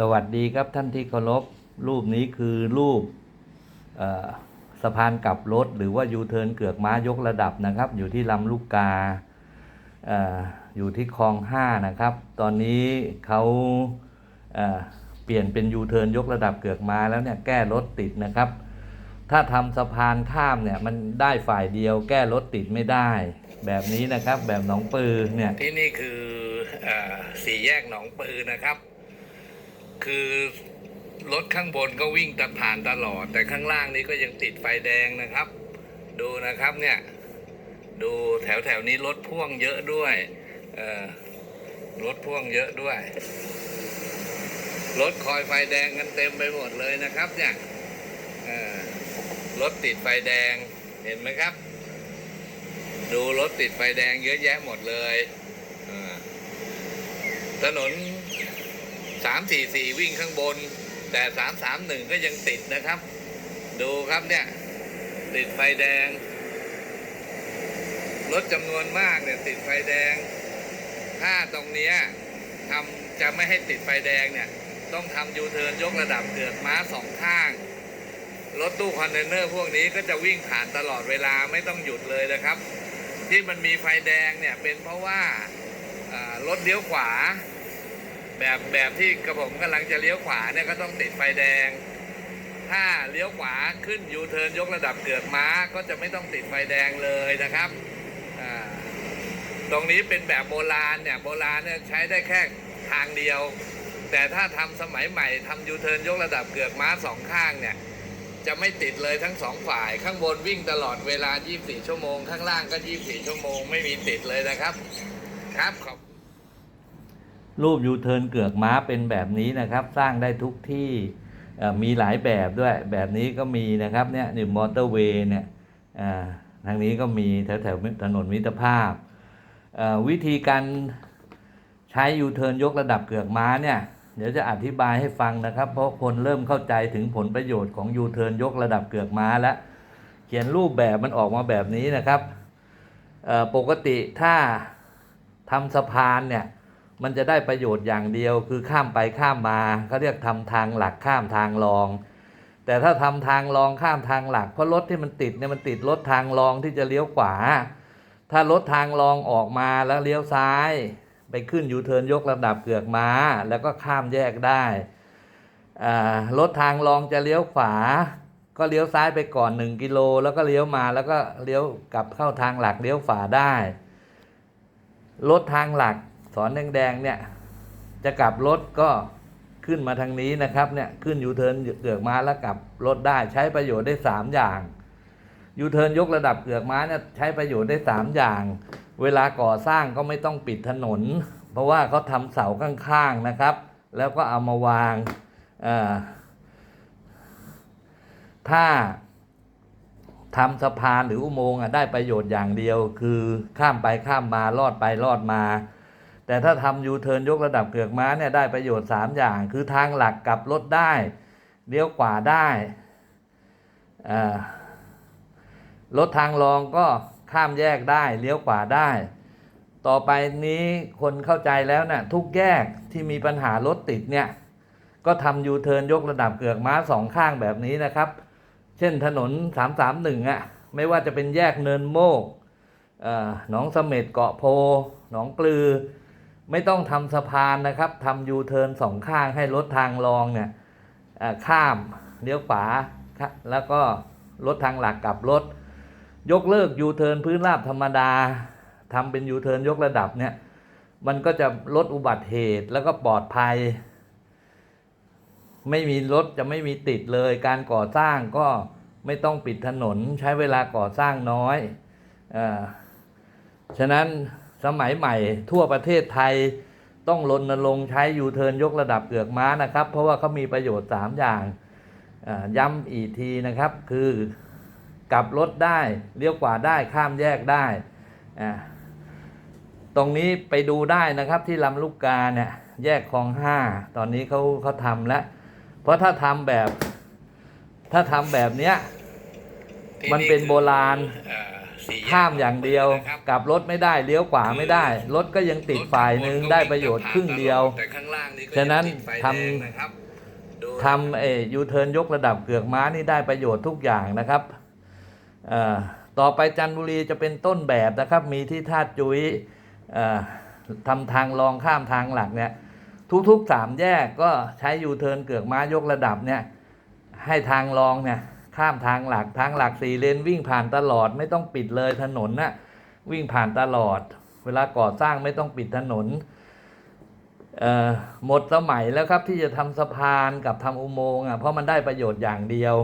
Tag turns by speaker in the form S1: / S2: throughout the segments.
S1: สวัสดีครับท่านที่เคารพรูปนี้คือรูปสะพานกลับรถ หรือว่ายูเทิร์นเกือกม้ายกระดับนะครับ อยู่ที่ลำลูกกาออยู่ที่คลองห้านะครับ ตอนนี้เขาเเปลี่ยนเป็นยูเทิร์นยกระดับเกือกม้าแล้วเนี่ยแก้รถติดนะครับ ถ้าทำสะพานข้ามเนี่ยมันได้ฝ่ายเดียว แก้รถติดไม่ได้ แบบนี้นะครับแบบหนองปือเนี่ยที่นี่คืออสี่แยกหนองปือนะครับ คือรถข้างบนก็วิ่งตัดผ่านตลอด แต่ข้างล่างนี้ก็ยังติดไฟแดงนะครับ ดูนะครับเนี่ย ดูแถวแถวนี้รถพ่วงเยอะด้วยรถพ่วงเยอะด้วยรถคอยไฟแดงกันเต็มไปหมดเลยนะครับ เนี่ยรถติดไฟแดงเห็นไหมครับ ดูรถติดไฟแดงเยอะแยะหมดเลยถนน สามสี่สี่วิ่งข้างบน แต่สามสามหนึ่งก็ยังติดนะครับ ดูครับเนี่ย ติดไฟแดง รถจำนวนมากเนี่ย ติดไฟแดง ถ้าตรงเนี้ยทำจะไม่ให้ติดไฟแดงเนี่ย ต้องทำยูเทิร์นยกระดับเกือกม้าสองข้างรถตู้คอนเทนเนอร์พวกนี้ก็จะวิ่งผ่านตลอดเวลาไม่ต้องหยุดเลยนะครับ ที่มันมีไฟแดงเนี่ยเป็นเพราะว่าอ่ารถเลี้ยวขวา แบบแบบที่กระผมกำลังจะเลี้ยวขวาเนี่ยก็ต้องติดไฟแดง ถ้าเลี้ยวขวาขึ้นยูเทิร์นยกระดับเกือกม้าก็จะไม่ต้องติดไฟแดงเลยนะครับตรงนี้เป็นแบบโบราณเนี่ยโบราณเนี่ยใช้ได้แค่ทางเดียว แต่ถ้าทำสมัยใหม่ทำยูเทิร์นยกระดับเกือกม้าสองข้างเนี่ยจะไม่ติดเลยทั้งสองฝ่ายข้างบนวิ่งตลอดเวลา 24 ชั่วโมง ข้างล่างก็ 24 ชั่วโมง ไม่มีติดเลยนะครับ ครับขอบ รูปยูเทิร์นเกือกม้าเป็นแบบนี้นะครับ สร้างได้ทุกที่มีหลายแบบด้วยแบบนี้ก็มีนะครับเนี่ยนี่มอเตอร์เวย์เนี่ยทางนี้ก็มีแถวแถวถนนมิตรภาพ วิธีการใช้ยูเทิร์นยกระดับเกือกม้าเนี่ยเดี๋ยวจะอธิบายให้ฟังนะครับ เพราะคนเริ่มเข้าใจถึงผลประโยชน์ของยูเทิร์นยกระดับเกือกม้าแล้ว เขียนรูปแบบมันออกมาแบบนี้นะครับปกติถ้าทำสะพานเนี่ย มันจะได้ประโยชน์อย่างเดียวคือข้ามไปข้ามมาเขาเรียกทำทางหลักข้ามทางรอง แต่ถ้าทำทางรองข้ามทางหลักเพราะรถที่มันติดเนี่ยมันติดรถทางรองที่จะเลี้ยวขวา ถ้ารถทางรองออกมาแล้วเลี้ยวซ้าย ไปขึ้นยูเทิร์นยกระดับเกือกม้า แล้วก็ข้ามแยกได้รถทางรองจะเลี้ยวขวา ก็เลี้ยวซ้ายไปก่อน 1 กิโล แล้วก็เลี้ยวมาแล้วก็เลี้ยวกลับเข้าทางหลักเลี้ยวฝาได้ รถทางหลัก สอนแดงๆเนี่ยจะกลับรถก็ขึ้นมาทางนี้นะครับเนี่ยขึ้นยูเทิร์นเกือกม้าแล้วกลับรถได้ใช้ประโยชน์ได้ 3 อย่างยูเทิร์นยกระดับเกือกม้าเนี่ยใช้ประโยชน์ได้ 3 อย่าง เวลาก่อสร้างก็ไม่ต้องปิดถนน เพราะว่าเขาทำเสาข้างๆนะครับ แล้วก็เอามาวางถ้าทำสะพานหรืออุโมงค์อะได้ประโยชน์อย่างเดียว คือข้ามไปข้ามมาลอดไปลอดมา แต่ถ้าทำยูเทิร์นยกระดับเกือกม้าเนี่ยได้ประโยชน์ 3 อย่าง คือทางหลักกลับรถได้เลี้ยวขวาได้รถทางรองก็ข้ามแยกได้เลี้ยวขวาได้ ต่อไปนี้คนเข้าใจแล้วนะ่ะทุกแยกที่มีปัญหารถติดเนี่ยก็ทำยูเทิร์นยกระดับเกือกม้าสองข้างแบบนี้นะครับ เช่นถนน 331อะไม่ว่าจะเป็นแยกเนินโมกหนองเสม็ดเกาะโพหนองปลือ ไม่ต้องทำสะพานนะครับทำยูเทิร์นสองข้างให้รถทางรองเนี่ยข้ามเลี้ยวขวาแล้วก็รถทางหลักกลับรถ ยกเลิกยูเทิร์นพื้นราบธรรมดาทำเป็นยูเทิร์นยกระดับเนี่ยมันก็จะลดอุบัติเหตุแล้วก็ปลอดภัย ไม่มีรถจะไม่มีติดเลย การก่อสร้างก็ไม่ต้องปิดถนนใช้เวลาก่อสร้างน้อยอฉะนั้น สมัยใหม่ทั่วประเทศไทยต้องรณรงค์ใช้ยูเทิร์นยกระดับเกือกม้านะครับ เพราะว่าเขามีประโยชน์ 3 อย่างย้ำอีกทีนะครับ คือกลับรถได้เลี้ยวขวาได้ข้ามแยกได้ตรงนี้ไปดูได้นะครับที่ลำลูกกาเนี่ยแยกคลองห้าตอนนี้เขาเขาทำแล้ว เพราะถ้าทำแบบ ถ้าทำแบบเนี้ยมันเป็นโบราณ ข้ามอย่างเดียว
S2: นะครับ
S1: กลับรถไม่ได้เลี้ยวขวาไม่ได้ รถก็ยังติดฝ่ายหนึ่งได้ประโยชน์ครึ่งเดียว
S2: แต่ข้างล่างนี่ก็
S1: ฉะนั้น
S2: ยังติดไฟแดง
S1: ทำ
S2: นะครับดู
S1: ทำเอยูเทิร์นยกระดับเกือกม้านี่ได้ประโยชน์ทุกอย่างนะครับเอ่อต่อไปจันทบุรีจะเป็นต้นแบบนะครับ มีที่ท่าจุ้ยเอ่อทำทางรองข้ามทางหลักเนี่ยทุกๆสามแยกก็ใช้ยูเทิร์นเกือกม้ายกระดับเนี่ยให้ทางรองเนี่ย ข้ามทางหลักทางหลักสี่เลนวิ่งผ่านตลอดไม่ต้องปิดเลยถนนนะวิ่งผ่านตลอด เวลาก่อสร้างไม่ต้องปิดถนนหมดสมัยแล้วครับที่จะทำสะพานกับทำอุโมงค์อะเพราะมันได้ประโยชน์อย่างเดียว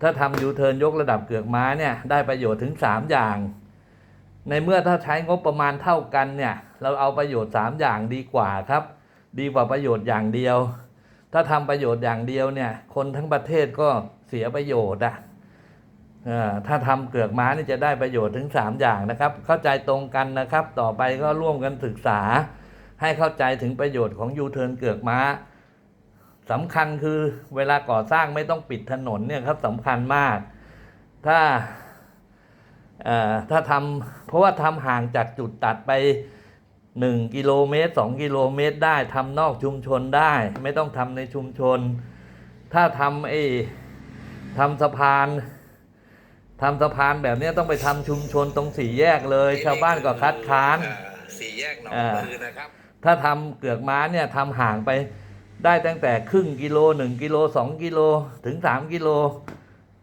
S1: ถ้าทำยูเทิร์นยกระดับเกือกม้าเนี่ยได้ประโยชน์ถึง 3 อย่าง ในเมื่อถ้าใช้งบประมาณเท่ากันเนี่ยเราเอาประโยชน์ 3 อย่างดีกว่าครับ ดีกว่าประโยชน์อย่างเดียว ถ้าทำประโยชน์อย่างเดียวเนี่ย คนทั้งประเทศก็เสียประโยชน์อะถ้าทำเกือกม้านี่จะได้ประโยชน์ถึง 3 อย่างนะครับ เข้าใจตรงกันนะครับ ต่อไปก็ร่วมกันศึกษา ให้เข้าใจถึงประโยชน์ของยูเทิร์นเกือกม้าสำคัญคือเวลาก่อสร้างไม่ต้องปิดถนนเนี่ยครับสำคัญมาก ถ้าถ้าทำเพราะว่าทำห่างจากจุดตัดไป 1กิโลเมตร2กิโลเมตรได้ทำนอกชุมชนได้ ไม่ต้องทำในชุมชน ถ้าทำไอ้ทำสะพานทำสะพานแบบเนี้ยต้องไปทำชุมชนตรงสี่แยกเลย ชาวบ้านก็คัดค้าน
S2: เอ่อสี่แยกหนอง
S1: อ่า
S2: ปือนะครับ
S1: ถ้าทำเกือกม้าเนี่ยทำห่างไปได้ตั้งแต่ครึ่งกิโลหนึ่งกิโลสองกิโลถึงสามกิโล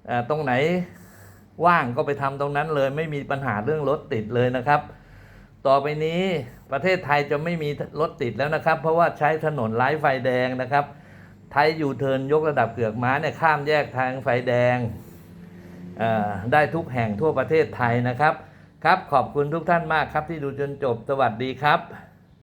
S1: เอ่อตรงไหนว่างก็ไปทำตรงนั้นเลย ไม่มีปัญหาเรื่องรถติดเลยนะครับ ต่อไปนี้ ประเทศไทยจะไม่มีรถติดแล้วนะครับ เพราะว่าใช้ถนนไร้ไฟแดงนะครับ ไทยยูเทิร์นยกระดับเกือกม้าเนี่ยข้ามแยกทางไฟแดงได้ทุกแห่งทั่วประเทศไทยนะครับ ครับขอบคุณทุกท่านมากครับที่ดูจนจบสวัสดีครับ